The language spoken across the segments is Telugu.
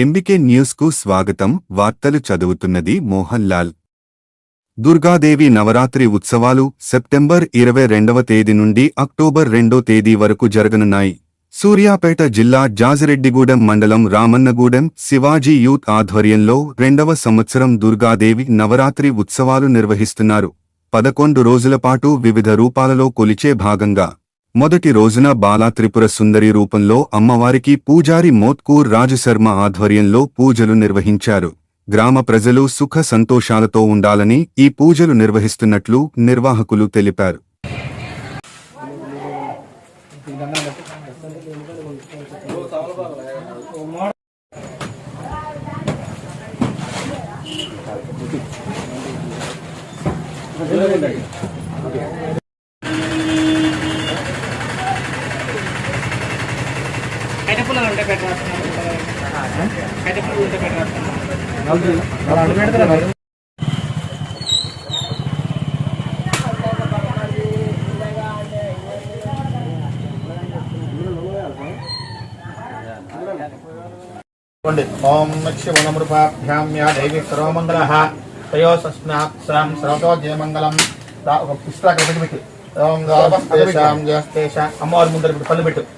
ఎంబికే న్యూస్కు స్వాగతం. వార్తలు చదువుతున్నది మోహన్ లాల్ దుర్గాదేవి నవరాత్రి ఉత్సవాలు సెప్టెంబర్ ఇరవై రెండవ తేదీ నుండి అక్టోబర్ రెండో తేదీ వరకు జరగనున్నాయి. సూర్యాపేట జిల్లా జాజిరెడ్డిగూడెం మండలం రామన్నగూడెం శివాజీ యూత్ ఆధ్వర్యంలో రెండవ సంవత్సరం దుర్గాదేవి నవరాత్రి ఉత్సవాలు నిర్వహిస్తున్నారు. పదకొండు రోజులపాటు వివిధ రూపాలలో కొలిచే భాగంగా మొదటి రోజున బాలా త్రిపుర సుందరి రూపంలో అమ్మవారికి పూజారి మోత్కూర్ రాజశర్మ ఆధ్వర్యంలో పూజలు నిర్వహించారు. గ్రామ ప్రజలు సుఖ సంతోషాలతో ఉండాలని ఈ పూజలు నిర్వహిస్తున్నట్లు నిర్వాహకులు తెలిపారు. ఓం శివనమృపాభ్యాం దైవీ సర్వమంగళ. తయోస్నాక్షరం సర్వతో జయమంగళం. రా- ఒక పుస్తకం పెట్టు. ఓం రావస్తేషాం అమ్మవారి ముందర పెట్టు పళ్ళు పెట్టు.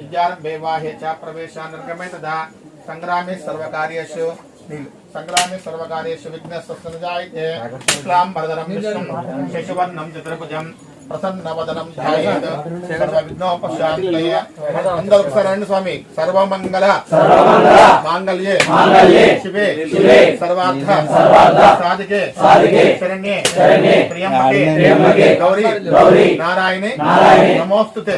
విద్యారంభే వాహే చ ప్రవేశానర్గమే తదా సంగ్రామే సర్వకార్యేషు సంగ్రామే సర్వకార్యేషు వరదరం విష్ణుం శశివర్ణం చతుర్భుజం ప్రసన్నవదనం విఘ్నోపశాంతయే అందరూ ఒకసారి స్వామి సర్వమంగళ మాంగళ్యే శివే సర్వార్థ సాధికే శరణ్యే త్ర్యంబకే గౌరీ నారాయణే నమోస్తుతే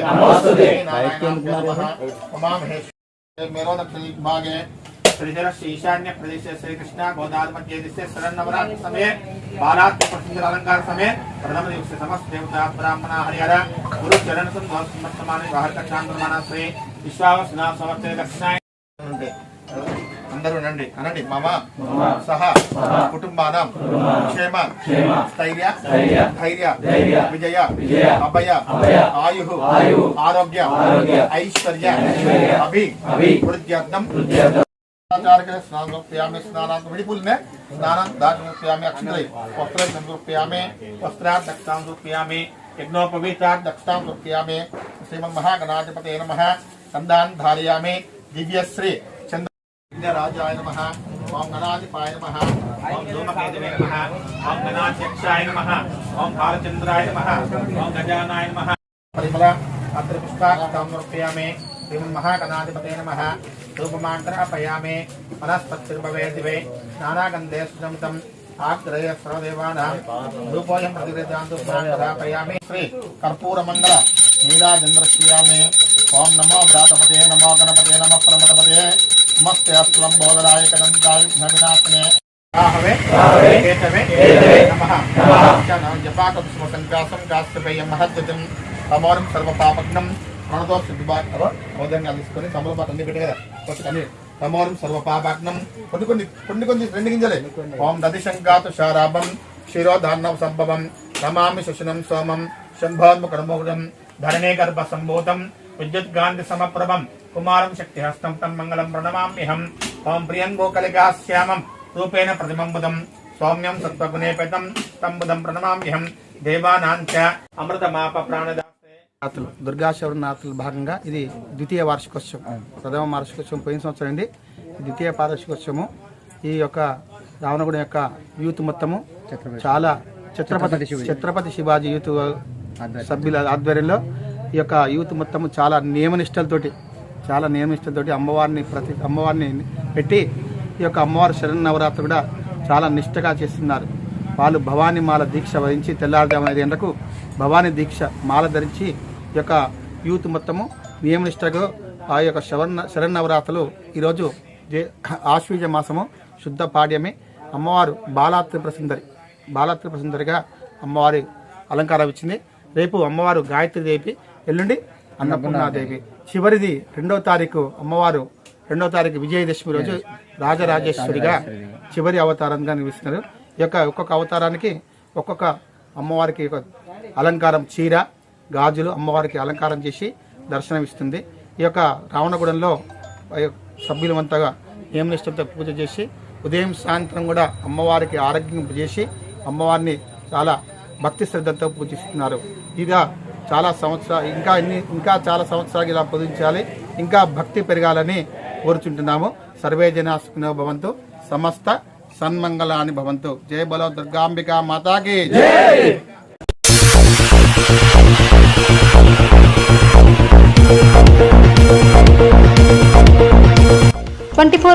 నారాయణ మేరోదక్షిణ భాగే శ్రీధర ఈశాన్య ప్రదేశ శ్రీకృష్ణ గోదావరి మధ్య దిశ శరన్నవరాత్రి సమये బాలాత్మ ప్రసిద్ధ అలంకార సమये ప్రథమ దివస సమస్త దేవతా బ్రాహ్మణ హరిహర గురు చరణ సమస్తమాన వాహక చాంద్రమాన శ్రీ విశ్వావసన సమర్థ దక్షిణాయ. అందరూ నండి అనండి. మమ సహ కుటుంబానం క్షేమ స్థైర్య ధైర్య విజయ అభయ ఆయు ఆరోగ్య ఐశ్వర్య అభి వృద్ధ్యర్థం. ಆಚಾರ್ಯಕ್ಕೆ ಸ್ನಾನ ರೂಪ್ಯಾಮೆ ಸ್ನಾನಾಂತ ವಿಡಿಪುಲ್ನೆ ಸ್ನಾನಾಂತ ದಾಟ ರೂಪ್ಯಾಮೆ ಅಕ್ಷಂತ್ರೈ ವಸ್ತ್ರ ರೂಪ್ಯಾಮೆ ವಸ್ತ್ರಾತ್ ದಕ್ಷಾಂಶ ರೂಪ್ಯಾಮೆ ಯಜ್ಞೋಪವೀತಾತ್ ದಕ್ಷಾಂಶ ರೂಪ್ಯಾಮೆ ಶ್ರೀಮನ್ ಮಹಾಗಣಾಧಿಪತೇ ನಮಃ ಕಂದಾನ್ ಧಾರಯಾಮೆ ದಿವ್ಯಶ್ರೀ ಚಂದ್ರ ರಾಜಾಯ ನಮಃ ಓಂ ಗಣಾಧಿಪಾಯ ನಮಃ ಓಂ ಧೂಮಕೇತವೇ ನಮಃ ಓಂ ಗಣಾಧ್ಯಕ್ಷಾಯ ನಮಃ ಓಂ ಭಾರಚಂದ್ರಾಯ ನಮಃ ಓಂ ಗಜಾನಾಯ ನಮಃ ಪರಿಮಳ ಅತ್ರ ಪುಷ್ಪಾಕಾಂ ರೂಪ್ಯಾಮೆ శ్రీమన్ మహాగణాధిపతే నమః ధూపమాంతరాపయామి వనస్పతిర్భవే దివే నానాగంధే సుజంతం ఆగ్రయ సర్వదేవానాం ధూపోయం ప్రతిగృహాంతుపయామి శ్రీ కర్పూరమంగళ నీరాజంద్రశ్రియామి ఓం నమో వ్రాతపతే నమో గణపతే నమ ప్రమదపతే నమస్తే అస్లం బోధరాయ కదంతాయ విఘ్నవినాశనే జపాకం స్మసంకాసం కాస్తపేయం మహత్యతం తమోరం సర్వపాపగ్నం ప్రణతో సిద్ధిబాగా మోదంగా తీసుకొని తమలపాటు అన్ని పెట్టి కదా. కొంచెం అన్ని తమోరం సర్వపాపగ్నం. కొన్ని కొన్ని కొన్ని కొన్ని రెండు గింజలే. ఓం దదిశంకాతు శారాభం. క్షీరోధార్ణవ సంభవం. నమామి శశనం సోమం. శంభోన్ముఖడమోగుడం ధరణే గర్భ సంభూతం విద్యుత్ గాంధి సమప్రభం. కుమారం శక్తి హస్తం తం మంగళం ప్రణమామ్యహం. ఓం ప్రియంగో కలిగాశ్యామం రూపేణ ప్రతిబంబుదం సౌమ్యం సత్వగుణేపేతం తం బుధం ప్రణమామ్యహం. దేవానాంచ. అమృతమాప ప్రాణదాసే నాతులు దుర్గా శివరాత్రుల భాగంగా ఇది ద్వితీయ వార్షికోత్సవం ప్రథమ వార్షికోత్సవం పోయిన సంవత్సరం అండి. ద్వితీయ వార్షికోత్సవము ఈ యొక్క రావణగుడి యొక్క యూత్ మొత్తము చాలా ఛత్రపతి ఛత్రపతి శివాజీ. యూత్ సభ్యుల ఆధ్వర్యంలో ఈ యొక్క యూత్ మొత్తము చాలా నియమనిష్టలతోటి చాలా నియమనిష్టలతోటి అమ్మవారిని ప్రతి అమ్మవారిని పెట్టి ఈ యొక్క అమ్మవారి శరణ్ నవరాత్రి కూడా చాలా నిష్టగా చేస్తున్నారు. వాళ్ళు భవానీ మాల దీక్ష వహించి తెల్లారుజామున ఐదు గంటలకు భవానీ దీక్ష మాల ధరించి యొక్క యూత్ మొత్తము నియమనిష్టగా ఆ యొక్క శవన్న శరణవరాతలు ఈరోజు జే ఆశ్వీజ మాసము శుద్ధ పాడ్యమి అమ్మవారు బాలాత్రి ప్రసందరి సుందరి ప్రసందరిగా సుందరిగా అమ్మవారి అలంకారం ఇచ్చింది. రేపు అమ్మవారు గాయత్రి దేవి ఎల్లుండి అన్నపూర్ణాదేవి. చివరిది రెండవ తారీఖు అమ్మవారు రెండవ తారీఖు విజయదశమి రోజు రాజరాజేశ్వరిగా చివరి అవతారంగా నిర్వహిస్తున్నారు ఈ యొక్క ఒక్కొక్క అవతారానికి ఒక్కొక్క అమ్మవారికి ఒక అలంకారం చీర గాజులు అమ్మవారికి అలంకారం చేసి దర్శనం ఇస్తుంది ఈ యొక్క రావణగూడెంలో సభ్యులమంతగా నియమనిష్టంతో పూజ చేసి ఉదయం సాయంత్రం కూడా అమ్మవారికి ఆరోగ్యం చేసి అమ్మవారిని చాలా భక్తి శ్రద్ధతో పూజిస్తున్నారు. ఇక చాలా సంవత్సరాలు ఇంకా ఇన్ని ఇంకా చాలా సంవత్సరాలు ఇలా పూజించాలి ఇంకా భక్తి పెరగాలని కోరుచుంటున్నాము. సర్వే జనా భవంతు. సమస్త సన్మంగళాని భవంతు. జయ బలో దుర్గాంబికా మాతాకి.